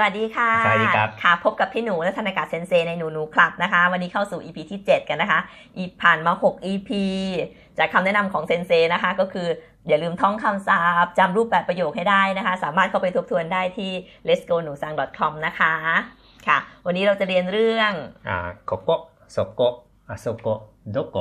สวัสดีค่ะ สวัสดีครับค่ะ พบกับพี่หนูและธนากาศเซนเซในหนูหนูคลับนะคะ วันนี้เข้าสู่ EP ที่ 7 กันนะคะ อีผ่านมา 6 EP จากคำแนะนำของเซนเซนะคะ ก็คืออย่าลืมท่องคำศัพท์จำรูปแบบประโยคให้ได้นะคะ สามารถเข้าไปทบทวนได้ที่ let's go หนูซัง .com นะคะค่ะ วันนี้เราจะเรียนเรื่องอ่าโกโกโโกอาโซโกโดโก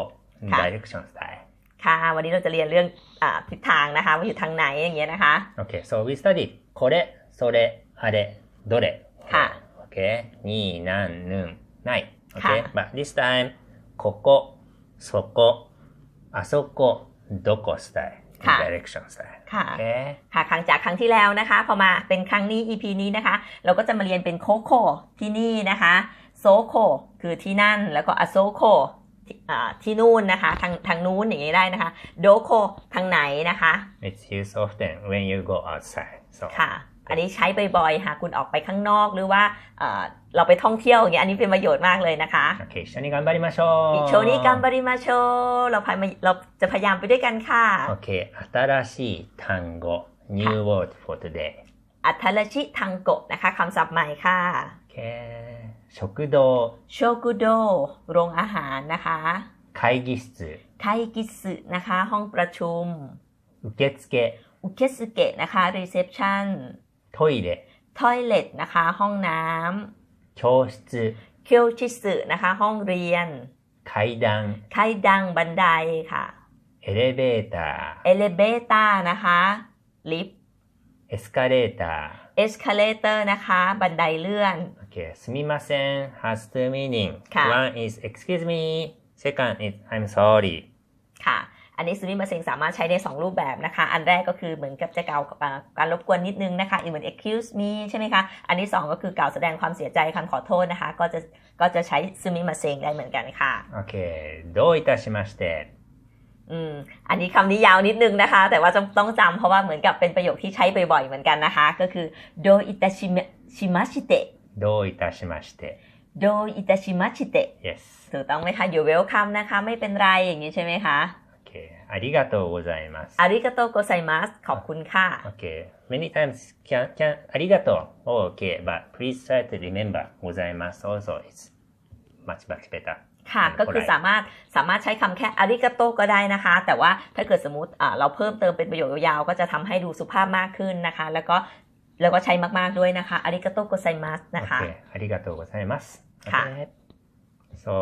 direction style ค่ะ วันนี้เราจะเรียนเรื่องอทิศทางนะคะ ว่าอยู่ทางไหนอย่างเงี้ยนะคะโอเค so we studied これそれあれどれ。ค่ะ Okay, に、なん、ぬん、ない。は Okay, but this time ここ、そこ、あそこ、どこスタイル。ค่ะ ダイレクションスタイル。 ค่ะ Okay, ค่ะครั้งจากครั้งที่แล้วนะคะ พอมาเป็นครั้งนี้ EP นี้นะคะ เราก็จะมาเรียนเป็นโคโคที่นี่นะคะโซโคคือที่นั่นแล้วก็อโซโคที่อ่าที่นู่นนะคะทางทางนู้นอย่างนี้ได้นะคะโดโคทางไหนนะคะ it's used often when you go outside. So, ค่ะ อันนี้ใช้บ่อยๆหากคุณออกไปข้างนอกหรือว่าเอ่อเราไปท่องเที่ยวอย่างเงี้ยอันนี้เป็นประโยชน์มากเลยนะคะ okay, 一緒に頑張りましょう。 อิโชนิกัมบริมาโชเราพยายามเราจะพยายามไปด้วยกันค่ะ Okay, 新しい単語、new word for today. อัทรชิทังโกะนะคะคำศัพท์ใหม่ค่ะ Okay. 食堂、 โชกุโดโรงอาหารนะคะ 会議室、 ไคกิสึนะคะ ห้องประชุม 受付、 อุเคสึเกะนะคะ รีเซพชัน トイレ、 ทอยเลตนะคะ ห้องน้ 教室、ำเคียวชิสึนะคะ ห้องเรียน 階段、 ไคดังบันไดค่ะ エレベータ เอเลเบตานะคะ ลิฟต์ ー、エスカレータ เอสคาเลเตอร์นะคะ บันไดเลื่อน ー。Okay. すみません has two meaning. ค่ะ One is excuse me. Second is I'm sorry. อันนี้ซูมิมาเซงสามารถใช้ได้ 2 รูปแบบนะคะ อันแรกก็คือเหมือนกับจะกล่าวการรบกวนนิดนึงนะคะเหมือน excuse me ใช่ไหมคะ อันที่ 2 ก็คือกล่าวแสดงความเสียใจคำขอโทษนะคะ ก็จะก็จะใช้ซูมิมาเซงได้เหมือนกันค่ะ โอเคโดยตาชิมาสเตอืมอันนี้คำนี้ยาวนิดนึงนะคะ แต่ว่าต้องจำเพราะว่าเหมือนกับเป็นประโยคที่ใช้บ่อยๆเหมือนกันนะคะ ก็คือโดยอิตาชิมชิมาชิเตะโดยอิตาชิมาสเตโดยอิตาชิมาชิเตะถูกต้องไหมคะ อยู่เวลคัมนะคะ ไม่เป็นไรอย่างนี้ใช่ไหมคะ Okay. ありがとうございます。อาริกาโตโกไซมัสขอบคุณค่ะ Okay. Many times can can ありがとう. Oh, okay. But please try to remember ございます also. It's much much better. ค่ะ อืม ก็คือ polite สามารถสามารถใช้คำแค่อาริกาโตก็ได้นะคะ แต่ว่าถ้าเกิดสมมติอ่าเราเพิ่มเติมเป็นประโยคยาวๆก็จะทำให้ดูสุภาพมากขึ้นนะคะ แล้วก็แล้วก็ใช้มากๆด้วยนะคะอาริกาโตโกไซมัสนะคะ Okay. ありがとうございます。ค่ะ Okay. So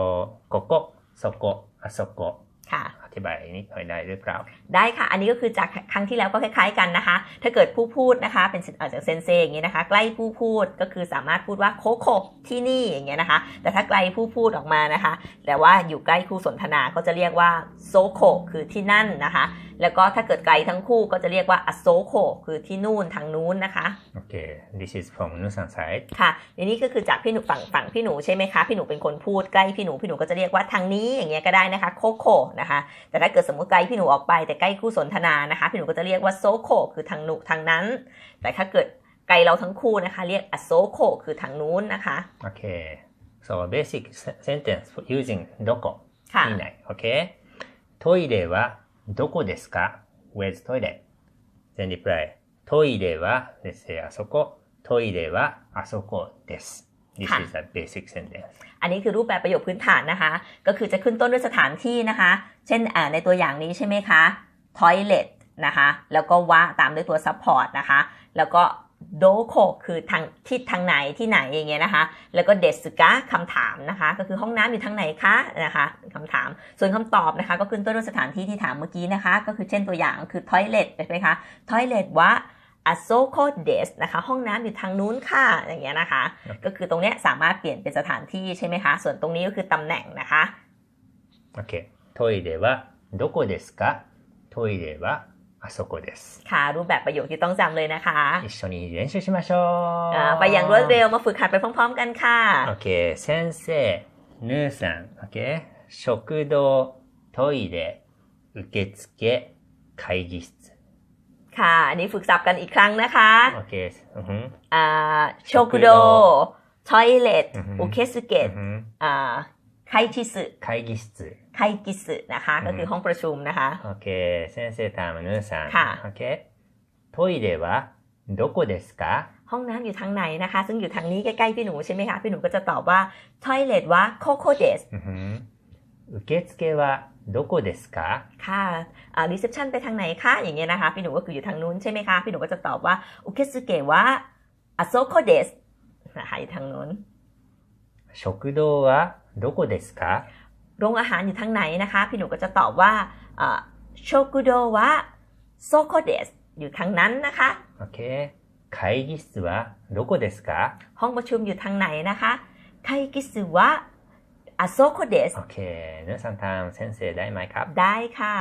ここ、そこ、あそこ。 ค่ะ อ ธิบายนิดหน่อยได้หรือเปล่า ได้ค่ะ อันนี้ก็คือจากครั้งที่แล้วก็คล้ายๆกันนะคะ ถ้าเกิดผู้พูดนะคะ เป็นเอ่อจากเซนเซอย่างนี้นะคะ ใกล้ผู้พูดก็คือสามารถพูดว่าโคโคที่นี่อย่างเงี้ยนะคะ แต่ถ้าไกลผู้พูดออกมานะคะ แต่ว่าอยู่ใกล้คู่สนทนาก็จะเรียกว่าโซโคคือที่นั่นนะคะ แล้วก็ถ้าเกิดไกลทั้งคู่ก็จะเรียกว่าอโซโคคือที่นู่นทางนู้นนะคะ Okay. This is from Nusan side. ค่ะทีนี้ก็คือจากพี่หนูฝั่งฝั่งพี่หนูใช่ไหมคะพี่หนูเป็นคนพูดใกล้พี่หนูพี่หนูก็จะเรียกว่าทางนี้อย่างเงี้ยก็ได้นะคะโคโคนะคะแต่ถ้าเกิดสมมติไกลพี่หนูออกไปแต่ใกล้คู่สนทนานะคะ พี่หนูก็จะเรียกว่าโซโคคือทางหนูทางนั้น แต่ถ้าเกิดไกลเราทั้งคู่นะคะ เรียกอโซโคคือทางนู้นนะคะ Okay. So basic se- sentence for using どこ ค่ะ いない。Okay. トイレはどこですか ?Where's toilet? Then reply. トイレは、let's say あそこ。トイレはあそこです。 This ค่ะ is a basic sentence. อันนี้คือรูปแบบประโยคพื้นฐานนะคะ ก็คือจะขึ้นต้นด้วยสถานที่นะคะ เช่นอ่าในตัวอย่างนี้ใช่ไหมคะ toilet นะคะ แล้วก็วะตามด้วยตัว support นะคะ แล้วก็โดโคคือทางทิศทางไหนที่ไหนอย่างเงี้ยนะคะ แล้วก็เดสกะคำถามนะคะ ก็คือห้องน้ำอยู่ทางไหนคะนะคะเป็นคำถาม ส่วนคำตอบนะคะ ก็ขึ้นต้นด้วยสถานที่ที่ถามเมื่อกี้นะคะ ก็คือเช่นตัวอย่างคือ toilet ใช่ไหมคะ toilet วะ a s o k o des นะคะ ห้องน้ำอยู่ทางนู้นค่ะ อย่างเงี้ยนะคะ ก็คือตรงเนี้ยสามารถเปลี่ยนเป็นสถานที่ใช่ไหมคะ ส่วนตรงนี้ก็คือตำแหน่งนะคะ Okay. トイレはどこですかトイレはあそこです。 ค่ะ รูปแบบประโยคที่ต้องจำเลยนะคะ 一緒に練習しましょう。 อ่าไปอย่างรวดเร็วมาฝึกหัดไปพร้อมๆกันค่ะ OK 先生、ヌーさん、OK 食堂、トイレ、受付、会議室。 ค่ะ อันนี้ฝึกศัพท์กันอีกครั้งนะคะ OK うんふん อ่าโชกุโด ทอยเลต อือฮึ อุเคสุเกะ うんふん อ่าไคชิสึ 会議室。 ไคกิสึนะคะ ก็คือห้องประชุมนะคะ OK 先生タームヌーさん。ค่ะ OK トイレはどこですか ห้องน้ำอยู่ทางไหนนะคะ ซึ่งอยู่ทางนี้ใกล้ๆพี่หนูใช่ไหมคะ พี่หนูก็จะตอบว่า toilet ว่า coco des うんふん 受付はどこですか ค่ะอ่า reception ไปทางไหนคะ อย่างเงี้ยนะคะ พี่หนูก็คืออยู่ทางนู้นใช่ไหมคะ พี่หนูก็จะตอบว่า อุเคสุเกะว่า a s o k o des นะคะอยู่ทางนู้น 食堂はどこですか โรงอาหารอยู่ทางไหนนะคะ พี่หนูก็จะตอบว่าโชกุโดวะโซโคเดสอยู่ทางนั้นนะคะ OK 会議室はどこですか ห้องประชุมอยู่ทางไหนนะคะไคกิสึวะ อาโซโคเดส OK 皆さんทำ先生ได้ไหมครับ ได้ค่ะ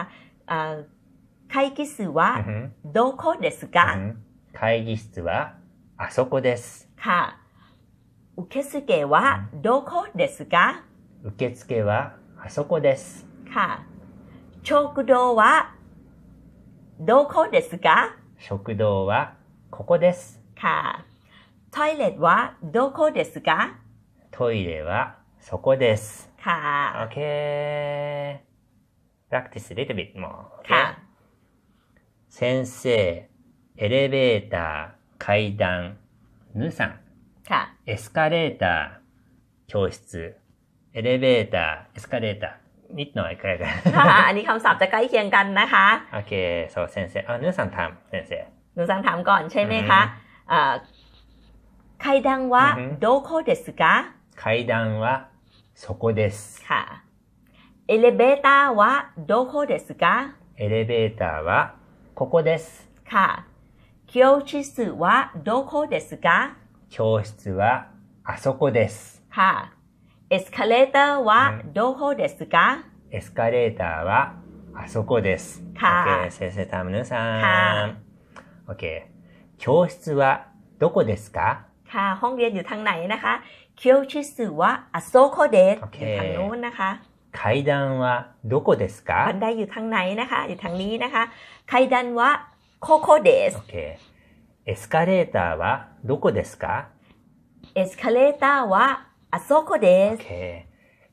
อ่าไคกิสึวะ うんふん โดโคเดสกะ うん会議室はあそこです ค่ะอุเคสุเกะวะโดโคเดสกะ 受付はあそこです ค่ะโชกุโดวะโดโคเดสกะ 食堂はここです ค่ะทอยเลตวะโดโคเดสกะ トイレは そこです ค่ะ OK practice a little bit more ค่ะ 先生エレベーター階段ぬさん ค่ะ エスカレーター教室エレベーターエスカレーターนิดหน่อยใกล้กัน ค่ะ อันนี้คำศัพท์จะใกล้เคียงกันนะคะ โอเคそう先生あぬさんทำ先生 หนูสั่งถามก่อนใช่ไหมคะอ่าไคดังวะ อือฮึ โดโคเดสกะ 階段は そこです ค่ะเอเลเบตาวะโดโคเดสกะ エレベーターはここです ค่ะเคียวชิสึวะโดโคเดสกะ 教室はあそこです ค่ะเอสคาเลเตอร์วะ อืม โดโคเดสกะ エスカレーターはあそこです。ค่ะ OK、先生タムヌさん。は OK。教室はどこですか ค่ะ ห้องเรียนอยู่ทางไหนนะคะ เคียวชิสึวะอโซโคเดส โอเค อยู่ทางนู้นนะคะ 階段はどこです บั か นไดอยู่ทางไหนนะคะ อยู่ทางนี้นะคะไคดันวะโคโคเดส OK。エスカレーターはどこですか เอสคาเลเตอร์วะอโซโคเดส OK。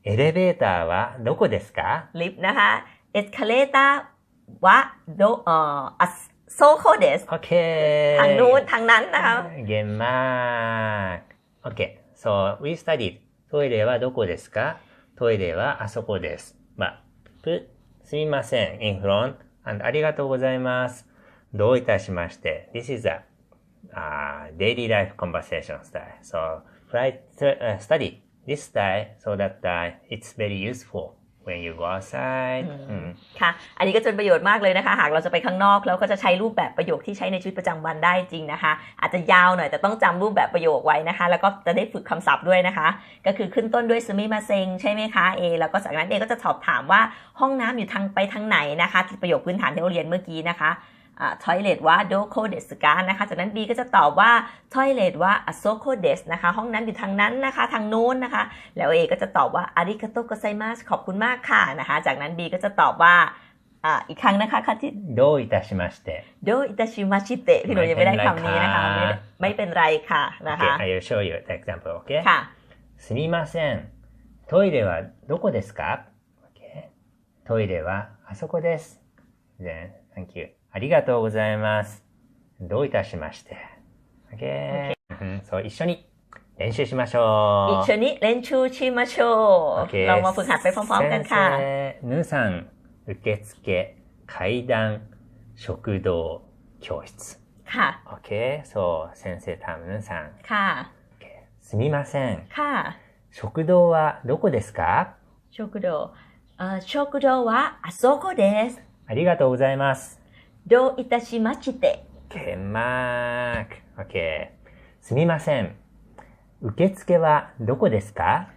エレベーターはどこですか ลิฟต์นะคะเอสคาเลเตอร์วะโดเอ่ออโซโคเดส OK。 ทางนู้นทางนั้นนะคะ ゲンマーク。 So, we studied. トイレはどこですかトイレはあそこです。まあ、ぷ、すみません。in front. and ありがとうございます。どういたしまして。This is a、uh, daily life conversation style. So, try to uh, study this style so that uh, it's very useful when you go outside. อืมค่ะ อันนี้ก็จะเป็นประโยชน์มากเลยนะคะ หากเราจะไปข้างนอกแล้วก็จะใช้รูปแบบประโยคที่ใช้ในชีวิตประจำวันได้จริงนะคะ อาจจะยาวหน่อยแต่ต้องจำรูปแบบประโยคไว้นะคะ แล้วก็จะได้ฝึกคำศัพท์ด้วยนะคะ ก็คือขึ้นต้นด้วยซึมิมาเซงใช่ไหมคะเอแล้วก็จากนั้นเอก็จะสอบถามว่าห้องน้ำอยู่ทางไปทางไหนนะคะที่ประโยคพื้นฐานที่เราเรียนเมื่อกี้นะคะ อ่า toilet ว่า doko des กานะคะ จากนั้น B ก็จะตอบว่า toilet ว่า asoko des นะคะ ห้องน้ำอยู่ทางนั้นนะคะ ทางโน้นนะคะ แล้ว A ก็จะตอบว่า arigato gozaimasu ขอบคุณมากค่ะนะคะ จากนั้น B ก็จะตอบว่าอ่าอีกครั้งนะคะค่ะที่ どういたしまして。 โดอิตาชิมาชิเตะพี่หนูยังไม่ได้คำนี้นะคะ ไม่ไม่เป็นไรค่ะนะคะ Okay, I will show you the example, okay? ค่ะ すみません。トイレはどこですか ?Okay. トイレはあそこです。Then, thank you. ありがとうございます。どういたしまして。Okay. うんそう、一緒に練習しましょう。 อีกชนิดเล่นชูชิมาโช Okay เรามาฝึกหัดไปพร้อมๆกันค่ะ 先生、ぬさん、受付、階段、食堂、教室。 ค่ะ Okay. そう、先生、タムぬさん。 ค่ะ すみません。 ค่ะ 食堂はどこですか โชกุโดเอ่อโชกุโดวะอาโซโคเดส ありがとうございます。 どういたしまして。けまーく。すみません。受付はどこですか？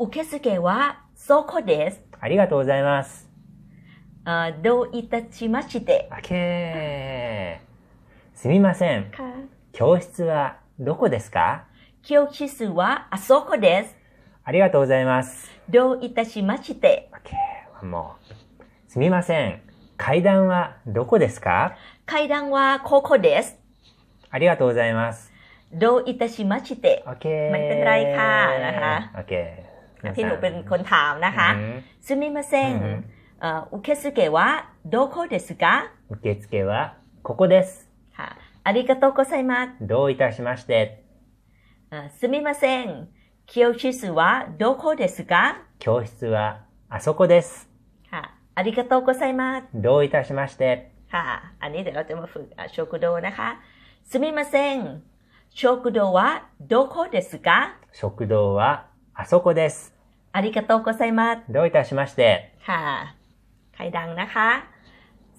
受付はそこです。ありがとうございます。あどういたしまして。すみません。教室はどこですか？教室はあそこです。ありがとうございます。どういたしまして。もう。すみません。階段はどこですか ไคดังวะโคโคเดส ありがとうございます。 โดอิตาชิมาชิเตะ OK。ไม่เป็นไรค่ะนะคะ OK。 ที่หนูเป็นคนถามนะคะ うん ซึมิมาเซง うん เอ่ออุเคสุเกะวะโดโคเดสกะ 受付はここです。 ค่ะ อาริกาโตโกไซมัส どういたしまして。 อ่าすみません教室はどこですか教室はあそこです。 ค่ะอาริกาโตโกไซมัส どういたしまして。 ค่ะ อันนี้เดี๋ยวเราจะมาฝึกอ่ะโชกุโดนะคะすみませんโชกุโดวะどこですか食堂はあそこです。อาริกาโตโกไซมัส どういたしまして。 ค่ะ ไข่ดังนะคะ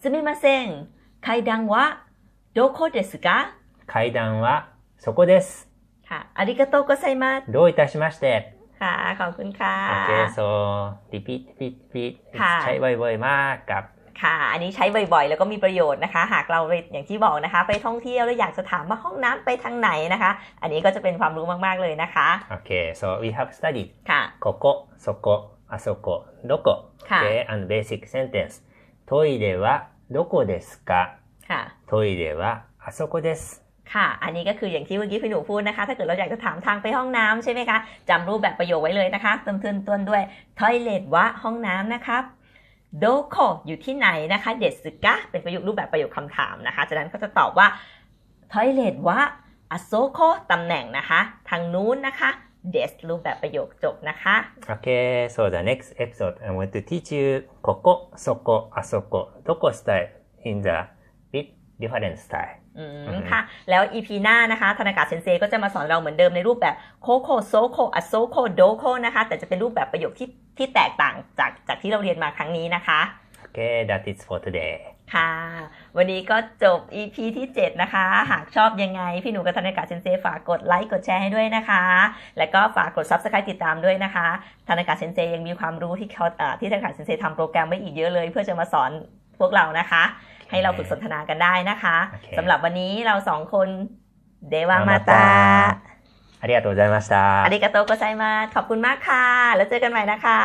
すみませんไข่ดังวะどこですか階段はそこです。 ค่ะอาริกาโตโกไซมัส どういたしまして。 ค่ะ ขอบคุณค่ะ Okay, so repeat, repeat, repeat. ค่ะ ใช้บ่อยๆมากกับ ค่ะ อันนี้ใช้บ่อยๆ แล้วก็มีประโยชน์นะคะ หากเราไปอย่างที่บอกนะคะ ไปท่องเที่ยวแล้วอยากจะถามว่าห้องน้ำไปทางไหนนะคะ อันนี้ก็จะเป็นความรู้มากๆเลยนะคะ Okay, so we have studied ค่ะ ここ、そこ、あそこ、どこ。ค่ะ Okay, and basic sentence. トイレはどこですか ค่ะ トイレはあそこです。 ค่ะ อันนี้ก็คืออย่างที่เมื่อกี้พี่หนูพูดนะคะ ถ้าเกิดเราอยากจะถามทางไปห้องน้ำใช่ไหมคะจำรูปแบบประโยคไว้เลยนะคะเติมเติมต้นด้วย toilet ว่าห้องน้ำนะครับ โดโคอยู่ที่ไหนนะคะ เดสกะเป็นประโยครูปแบบประโยคคำถามนะคะ จากนั้นก็จะตอบว่า toilet ว่าอโซโคตำแหน่งนะคะ ทางนู้นนะคะ เดสรูปแบบประโยคจบนะคะ Okay, so the next episode, I'm going to teach you ここ、そこ、あそこ、どこ style in the bit different style. อืมอือฮึค่ะ แล้ว EP หน้านะคะ ธนากาเซนเซก็จะมาสอนเราเหมือนเดิมในรูปแบบโคโคโซโคอโซโคโดโคนะคะ แต่จะเป็นรูปแบบประโยคที่ที่แตกต่างจากจากที่เราเรียนมาครั้งนี้นะคะ Okay, that is for today. ค่ะ วันนี้ก็จบ EP ที่ 7 นะคะ หากชอบยังไง พี่หนูกับธนากาเซนเซฝากกดไลค์กดแชร์ให้ด้วยนะคะ และก็ฝากกด Subscribe ติดตามด้วยนะคะ ธนากาเซนเซยังมีความรู้ที่เขาเอ่อที่ธนากาเซนเซทำโปรแกรมไว้อีกเยอะเลย เพื่อจะมาสอนพวกเรานะคะ ให้เราฝึกสนทนากันได้นะคะ โอเค สำหรับวันนี้เราสองคนเดวามาตา ありがとうございました。อาริกาโตโกไซมาสขอบคุณมากค่ะ แล้วเจอกันใหม่นะคะ